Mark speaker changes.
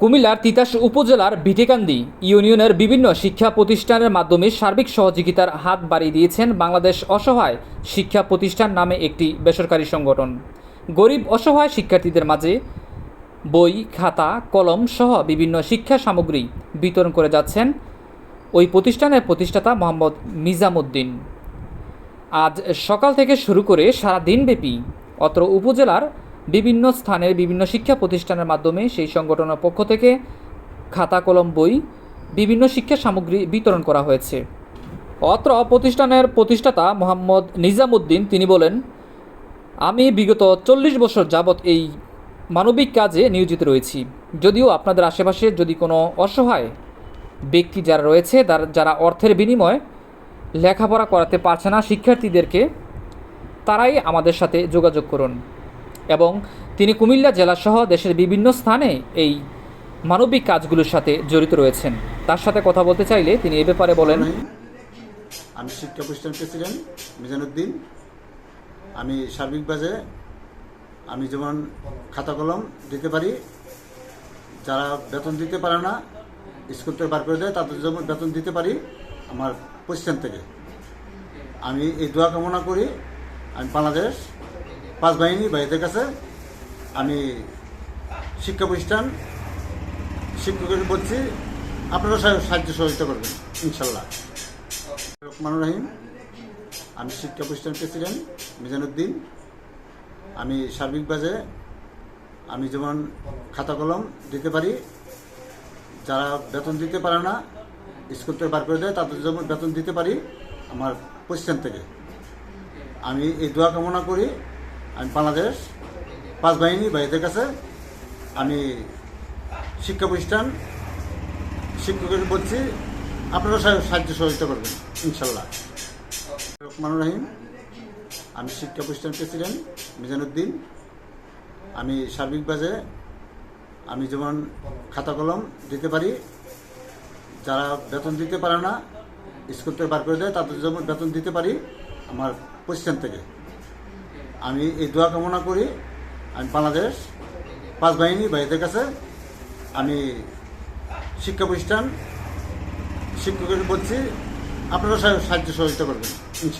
Speaker 1: কুমিল্লার তিতাস উপজেলার ভিটেকান্দি ইউনিয়নের বিভিন্ন শিক্ষা প্রতিষ্ঠানের মাধ্যমে সার্বিক সহযোগিতার হাত বাড়িয়ে দিয়েছেন বাংলাদেশ অসহায় শিক্ষা প্রতিষ্ঠান নামে একটি বেসরকারি সংগঠন গরিব অসহায় শিক্ষার্থীদের মাঝে বই খাতা কলম সহ বিভিন্ন শিক্ষা সামগ্রী বিতরণ করে যাচ্ছেন ওই প্রতিষ্ঠানের প্রতিষ্ঠাতা মোহাম্মদ মিজামুদ্দিন আজ সকাল থেকে শুরু করে সারা দিনব্যাপী অত্র উপজেলার বিভিন্ন স্থানের বিভিন্ন শিক্ষা প্রতিষ্ঠানের মাধ্যমে সেই সংগঠনের পক্ষ থেকে খাতা কলম বই বিভিন্ন শিক্ষা সামগ্রী বিতরণ করা হয়েছে অত্র প্রতিষ্ঠানের প্রতিষ্ঠাতা মোহাম্মদ নিজামুদ্দিন তিনি বলেন আমি বিগত চল্লিশ বছর যাবৎ এই মানবিক কাজে নিয়োজিত রয়েছি যদিও আপনাদের আশেপাশে যদি কোনো অসহায় ব্যক্তি যারা রয়েছে যারা অর্থের বিনিময়ে লেখাপড়া করাতে পারছে না শিক্ষার্থীদেরকে তারাই আমাদের সাথে যোগাযোগ করুন এবং তিনি কুমিল্লা জেলাসহ দেশের বিভিন্ন স্থানে এই মানবিক কাজগুলোর সাথে জড়িত রয়েছেন তার সাথে কথা বলতে চাইলে তিনি এ ব্যাপারে বলেন
Speaker 2: আমি শিক্ষা প্রতিষ্ঠান প্রেসিডেন্ট মিজানুদ্দিন আমি সার্বিক বাজে আমি যেমন খাতা কলম দিতে পারি যারা বেতন দিতে পারে না স্কুল থেকে বার করে দেয় তাদের যেমন বেতন দিতে পারি আমার প্রতিষ্ঠান থেকে আমি এই দোয়া কামনা করি আমি বাংলাদেশ পাঁচ বাহিনী ভাইদের কাছে আমি শিক্ষা প্রতিষ্ঠান শিক্ষকের বলছি আপনারা সাহায্য সহযোগিতা করবেন ইনশাল্লাহ রহমান রাহিম আমি শিক্ষা প্রতিষ্ঠান প্রেসিডেন্ট মিজানুদ্দিন আমি সার্বিক বাজে আমি যেমন খাতা কলম দিতে পারি যারা বেতন দিতে পারে না স্কুল থেকে বার করে দেয় তাদের যেমন বেতন দিতে পারি আমার প্রতিষ্ঠান থেকে আমি এই দোয়া কামনা করি আমি বাংলাদেশ পাঁচ বাহিনী ভাইদের কাছে আমি শিক্ষা প্রতিষ্ঠান শিক্ষকের বলছি আপনারা সাহায্য সহযোগিতা করবেন ইনশাল্লাহ রহমান রাহিম আমি শিক্ষা প্রতিষ্ঠান প্রেসিডেন্ট মিজানুদ্দিন আমি সার্বিক বাজে আমি যেমন খাতা কলম দিতে পারি যারা বেতন দিতে পারে না স্কুল থেকে বার করে দেয় তাদের যেমন বেতন দিতে পারি আমার প্রতিষ্ঠান থেকে আমি এই দোয়া কামনা করি আমি বাংলাদেশ পাঁচ বাহিনী ভাইদের কাছে আমি শিক্ষা প্রতিষ্ঠান শিক্ষকের বলছি আপনারা সাহায্য সহযোগিতা করবেন ইনশাল্লাহ